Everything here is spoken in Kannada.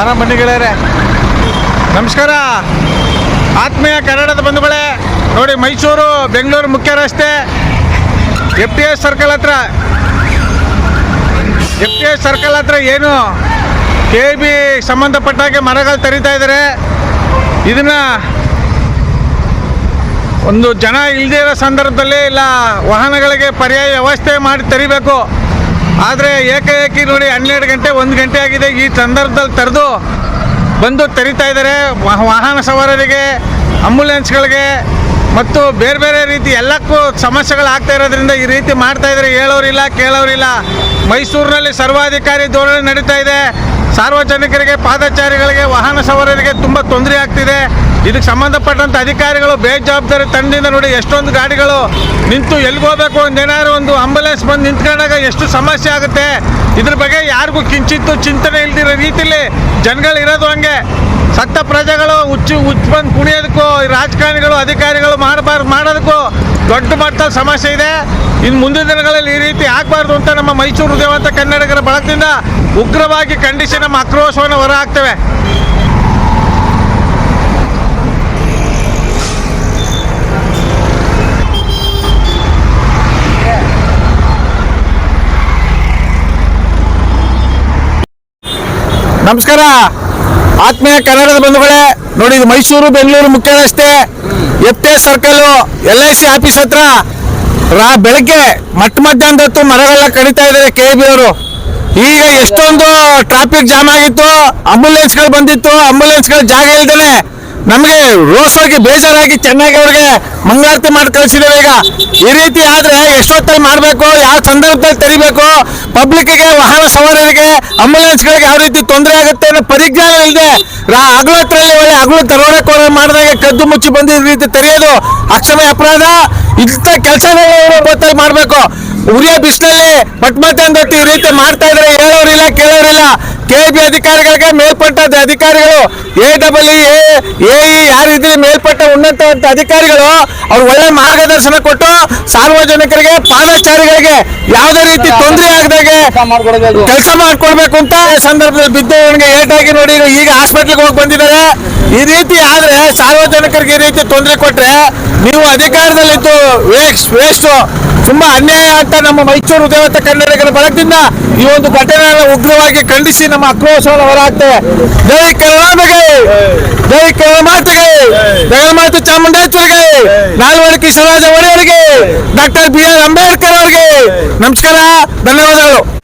ಆರಾಮ್ ಬನ್ನಿ ಗೆಳೆಯರೆ. ನಮಸ್ಕಾರ. ಆತ್ಮೀಯ ಕನ್ನಡದ ಬಂಧುಗಳೇ, ನೋಡಿ ಮೈಸೂರು, ಬೆಂಗಳೂರು ಮುಖ್ಯ ರಸ್ತೆ, ಎಫ್ ಟಿ ಎಸ್ ಸರ್ಕಲ್ ಹತ್ರ. ಎಫ್ ಟಿ ಎಸ್ ಸರ್ಕಲ್ ಹತ್ರ ಏನು ಕೆ ಬಿ ಸಂಬಂಧಪಟ್ಟಾಗೆ ಮರಗಳು ತರಿತಾ ಇದ್ದಾರೆ ಇದನ್ನ ಒಂದು ಜನ ಇಲ್ಲದೇ ಇರೋ ಸಂದರ್ಭದಲ್ಲಿ ಇಲ್ಲ, ವಾಹನಗಳಿಗೆ ಪರ್ಯಾಯ ವ್ಯವಸ್ಥೆ ಮಾಡಿ ತರಿಬೇಕು. ಆದರೆ ಏಕಾಏಕಿ ನೋಡಿ ಹನ್ನೆರಡು ಗಂಟೆ, ಒಂದು ಗಂಟೆ ಆಗಿದೆ. ಈ ಸಂದರ್ಭದಲ್ಲಿ ತರೆದು ಬಂದು ತರಿತಾ ಇದ್ದಾರೆ. ವಾಹ- ವಾಹನ ಸವಾರರಿಗೆ ಆಂಬುಲೆನ್ಸ್ಗಳಿಗೆ ಮತ್ತು ಬೇರೆ ಬೇರೆ ರೀತಿ ಎಲ್ಲಕ್ಕೂ ಸಮಸ್ಯೆಗಳು ಆಗ್ತಾ ಇರೋದ್ರಿಂದ ಈ ರೀತಿ ಮಾಡ್ತಾ ಇದ್ದಾರೆ. ಹೇಳೋರಿಲ್ಲ ಕೇಳೋರಿಲ್ಲ ಮೈಸೂರಿನಲ್ಲಿ ಸರ್ವಾಧಿಕಾರಿ ಧೋರಣೆ ನಡೀತಾ ಇದೆ. ಸಾರ್ವಜನಿಕರಿಗೆ, ಪಾದಚಾರಿಗಳಿಗೆ, ವಾಹನ ಸವಾರರಿಗೆ ತುಂಬ ತೊಂದರೆ ಆಗ್ತಿದೆ. ಇದಕ್ಕೆ ಸಂಬಂಧಪಟ್ಟಂತ ಅಧಿಕಾರಿಗಳು ಬೇಜವಾಬ್ದಾರಿ ತಂಡದಿಂದ ನೋಡಿ ಎಷ್ಟೊಂದು ಗಾಡಿಗಳು ನಿಂತು ಎಲ್ಲಿಗೆ ಹೋಗ್ಬೇಕು ಒಂದೇನಾದ್ರು ಒಂದು ಆಂಬುಲೆನ್ಸ್ ಬಂದು ನಿಂತ್ಕೊಂಡಾಗ ಎಷ್ಟು ಸಮಸ್ಯೆ ಆಗುತ್ತೆ? ಇದ್ರ ಬಗ್ಗೆ ಯಾರಿಗೂ ಕಿಂಚಿತ್ತು ಚಿಂತನೆ ಇಲ್ದಿರೋ ರೀತಿಲಿ ಜನಗಳು ಇರೋದು ಹಂಗೆ. ಸತ್ತ ಪ್ರಜೆಗಳು ಹುಚ್ಚು ಹುಚ್ಚು ಬಂದು ಕುಣಿಯೋದಕ್ಕೂ ರಾಜಕಾರಣಿಗಳು, ಅಧಿಕಾರಿಗಳು ಮಾಡಬಾರ್ದು, ಮಾಡೋದಕ್ಕೂ ದೊಡ್ಡ ಮಟ್ಟದ ಸಮಸ್ಯೆ ಇದೆ. ಇನ್ನು ಮುಂದಿನ ದಿನಗಳಲ್ಲಿ ಈ ರೀತಿ ಆಗಬಾರ್ದು ಅಂತ ನಮ್ಮ ಮೈಸೂರು ದೇವಂತ ಕನ್ನಡಿಗರ ಬಳಕದಿಂದ ಉಗ್ರವಾಗಿ ಖಂಡಿಸಿ ನಮ್ಮ ಆಕ್ರೋಶವನ್ನು ಹೊರ ನಮಸ್ಕಾರ. ಆತ್ಮೀಯ ಕನ್ನಡದ ಬಂಧುಗಳೇ, ನೋಡಿ ಇದು ಮೈಸೂರು, ಬೆಂಗಳೂರು ಮುಖ್ಯ ರಸ್ತೆ F circle L I C office ಹತ್ರ. ರಾ, ಬೆಳಗ್ಗೆ ಮಟ್ಟ ಮಧ್ಯಾಹ್ನದ ಹೊತ್ತು ಮರಗಳನ್ನ ಕಡಿತಾ ಇದ್ದಾರೆ ಕೆ ಬಿ ಅವರು. ಈಗ ಎಷ್ಟೊಂದು ಟ್ರಾಫಿಕ್ ಜಾಮ್ ಆಗಿತ್ತು ಆಂಬುಲೆನ್ಸ್ಗಳು ಬಂದಿತ್ತು ಆಂಬುಲೆನ್ಸ್ಗಳು ಜಾಗ ಇಲ್ದೇನೆ ನಮಗೆ ರೋಸೋಗಿ ಬೇಜಾರಾಗಿ ಚೆನ್ನಾಗಿ ಅವ್ರಿಗೆ ಮಂಗಳಾರತಿ ಮಾಡಿ ಕಳಿಸಿದ್ದೇವೆ ಈಗ. ಈ ರೀತಿ ಆದ್ರೆ ಎಷ್ಟೊತ್ತಲ್ಲಿ ಮಾಡಬೇಕು, ಯಾವ ಸಂದರ್ಭದಲ್ಲಿ ತೆರಿಬೇಕು ಪಬ್ಲಿಕ್ಗೆ ವಾಹನ ಸವಾರರಿಗೆ ಆಂಬುಲೆನ್ಸ್ಗಳಿಗೆ ಯಾವ ರೀತಿ ತೊಂದರೆ ಆಗುತ್ತೆ ಅನ್ನೋ ಪರಿಜ್ಞಾನ ಇಲ್ಲದೆ ಹಗಲೊತ್ತರಲ್ಲಿ ಒಳ್ಳೆ ಹಗಲು ದರೋಡೆಕೋರ ಮಾಡಿದಾಗ ಕದ್ದು ಮುಚ್ಚಿ ಬಂದು ಈ ರೀತಿ ತೆರೆಯೋದು ಅಕ್ಷಮೆ ಅಪರಾಧ. ಇಂಥ ಕೆಲಸ ಗೊತ್ತಾಗಿ ಮಾಡಬೇಕು. ಉರಿಯ ಬಿಸಿಲಲ್ಲಿ ಪಟ್ಮತ್ತಂದೊಟ್ಟು ಈ ರೀತಿ ಮಾಡ್ತಾ ಇದ್ರೆ ಹೇಳೋರಿಲ್ಲ, ಕೇಳೋರಿಲ್ಲ. ಕೆ ಬಿ ಅಧಿಕಾರಿಗಳಿಗೆ ಮೇಲ್ಪಟ್ಟ ಅಧಿಕಾರಿಗಳು ಎ ಡಬಲ್ ಎ ಎ ಯಾರಿದ್ರೆ ಮೇಲ್ಪಟ್ಟ ಉನ್ನತ ಅಧಿಕಾರಿಗಳು ಅವ್ರು ಒಳ್ಳೆ ಮಾರ್ಗದರ್ಶನ ಕೊಟ್ಟು ಸಾರ್ವಜನಿಕರಿಗೆ ಪಾದಚಾರಿಗಳಿಗೆ ಯಾವುದೇ ರೀತಿ ತೊಂದರೆ ಆಗದಾಗೆ ಕೆಲಸ ಮಾಡ್ಕೊಡ್ಬೇಕು ಅಂತ ಸಂದರ್ಭದಲ್ಲಿ ಬಿದ್ದು ಅವನಿಗೆ ಏಟಾಗಿ ನೋಡಿ ಈಗ ಆಸ್ಪತ್ರೆಗೆ ಹೋಗಿ ಬಂದಿದ್ದಾರೆ. ಈ ರೀತಿ ಆದ್ರೆ ಸಾರ್ವಜನಿಕರಿಗೆ ಈ ರೀತಿ ತೊಂದರೆ ಕೊಟ್ರೆ ನೀವು ಅಧಿಕಾರದಲ್ಲಿದ್ದು ವೇಸ್ಟ್ ವೇಸ್ಟು ತುಂಬಾ ಅನ್ಯಾಯ ಅಂತ ನಮ್ಮ ಮೈಸೂರು ದೇವತ ಕನ್ನಡಿಗರ ಬಳಗದಿಂದ ಈ ಒಂದು ಘಟನೆಯನ್ನು ಉಗ್ರವಾಗಿ ಖಂಡಿಸಿ ನಮ್ಮ ಆಕ್ರೋಶವನ್ನು ಹೊರಹಾಕ್ತೇವೆ ಜೈ ಕರುಣಾಮಗೆ ಜೈ ಕರುಣಮಾತೆಗೆ ಜಗನ್ಮಾತೆ ಚಾಮುಂಡೇಶ್ವರಿಗೆ ನಾಲ್ವಡಿ ಕೃಷ್ಣರಾಜ ಒಡೆಯರಿಗೆ, ಡಾಕ್ಟರ್ ಬಿ ಆರ್ ಅಂಬೇಡ್ಕರ್ ಅವರಿಗೆ ನಮಸ್ಕಾರ, ಧನ್ಯವಾದಗಳು.